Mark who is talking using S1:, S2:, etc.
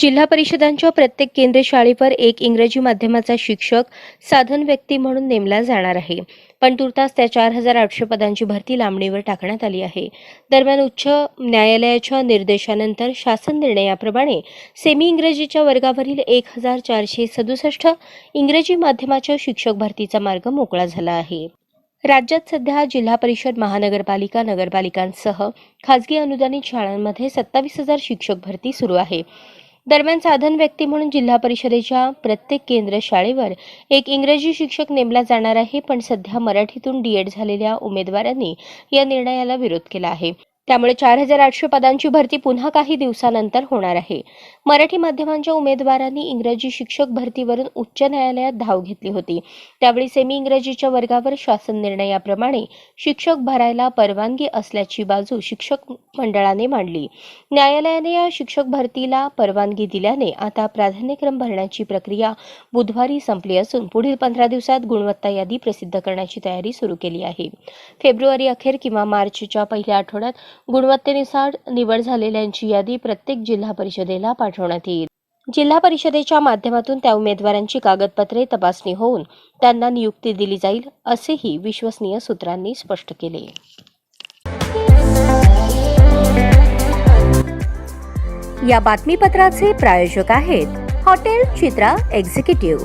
S1: जिल्हा परिषदांच्या प्रत्येक केंद्र शाळेवर एक इंग्रजी माध्यमाचा शिक्षक साधन व्यक्ती म्हणून नेमला जाणार आहे. पण तुर्तास त्या चार हजार आठशे पदांची भरती लांबणीवर टाकण्यात आली आहे. दरम्यान उच्च न्यायालयाच्या निर्देशानंतर शासन निर्णयाप्रमाणे सेमी इंग्रजीच्या वर्गावरील एक हजार चारशे सदुसष्ट इंग्रजी माध्यमाच्या शिक्षक भरतीचा मार्ग मोकळा झाला आहे. राज्यात सध्या जिल्हा परिषद महानगरपालिका नगरपालिकांसह खाजगी अनुदानित शाळांमध्ये सत्तावीस हजार शिक्षक भरती सुरू आहे. दरम्यान साधन व्यक्ती म्हणून जिल्हा परिषदेच्या प्रत्येक केंद्र शाळेवर एक इंग्रजी शिक्षक नेमला जाणार आहे पण सध्या मराठीतून डीएड झालेल्या उमेदवारांनी या निर्णयाला विरोध केला आहे. त्यामुळे चार हजार आठशे पदांची भरती पुन्हा काही दिवसानंतर होणार आहे. मराठी माध्यमांच्या उमेदवारांनी इंग्रजी शिक्षक भरतीवरून उच्च न्यायालयात धाव घेतली होती. त्यावेळी सेमी इंग्रजीच्या वर्गावर शासन निर्णयाप्रमाणे शिक्षक भरायला परवानगी असल्याची बाजू शिक्षक मंडळाने मांडली. न्यायालयाने या शिक्षक भरतीला परवानगी दिल्याने आता प्राधान्यक्रम भरण्याची प्रक्रिया बुधवारी संपली असून पुढील पंधरा दिवसात गुणवत्ता यादी प्रसिद्ध करण्याची तयारी सुरू केली आहे. फेब्रुवारी अखेर किंवा मार्चच्या पहिल्या आठवड्यात गुणवत्तेनुसार निवड झालेल्यांची यादी प्रत्येक जिल्हा परिषदेला पाठवण्यात येईल. जिल्हा परिषदेच्या माध्यमातून त्या उमेदवारांची कागदपत्रे तपासणी होऊन त्यांना नियुक्ती दिली जाईल असेही विश्वसनीय सूत्रांनी स्पष्ट केले. या बातमीपत्राचे प्रायोजक आहेत हॉटेल चित्रा एक्झिक्युटिव्ह.